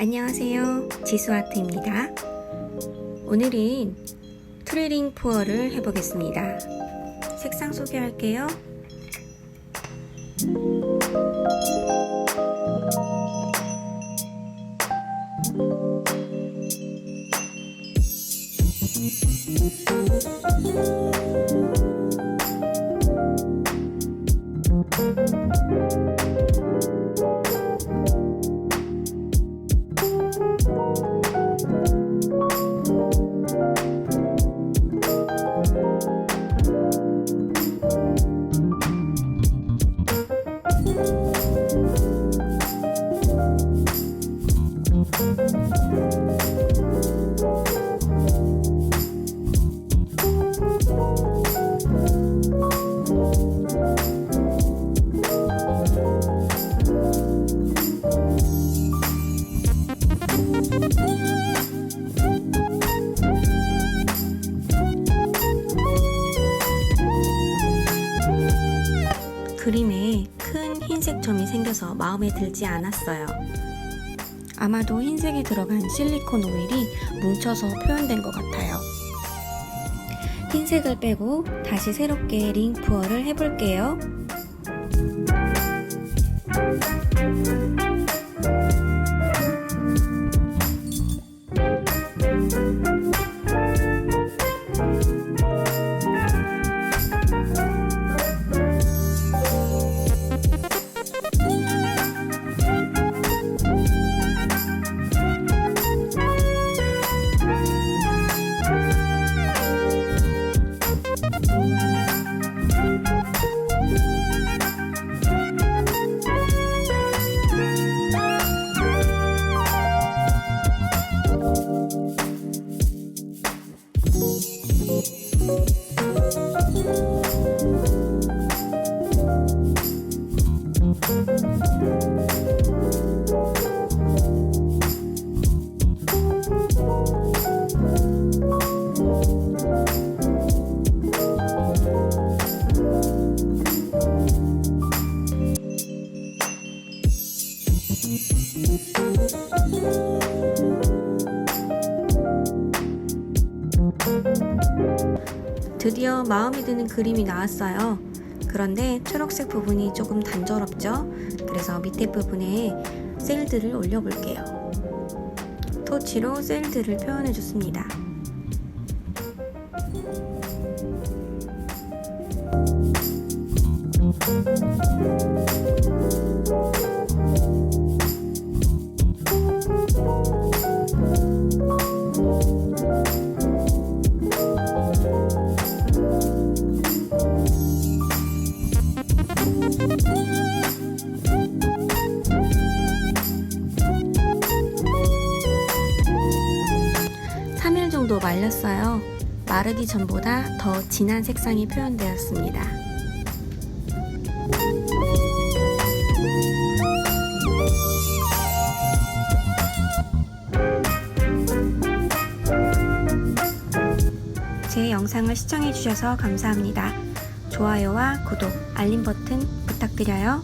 안녕하세요. 지수아트입니다. 오늘은 트레링 푸어를 해보겠습니다. 색상 소개할게요. 그림에 큰 흰색 점이 생겨서 마음에 들지 않았어요. 아마도 흰색이 들어간 실리콘 오일이 뭉쳐서 표현된 것 같아요. 흰색을 빼고 다시 새롭게 링 푸어를 해볼게요. Música 드디어 마음에 드는 그림이 나왔어요. 그런데 초록색 부분이 조금 단조롭죠? 그래서 밑에 부분에 셀들을 올려볼게요. 토치로 셀들을 표현해 줬습니다. 정도 말렸어요. 마르기 전보다 더 진한 색상이 표현되었습니다. 제 영상을 시청해주셔서 감사합니다. 좋아요와 구독, 알림 버튼 부탁드려요.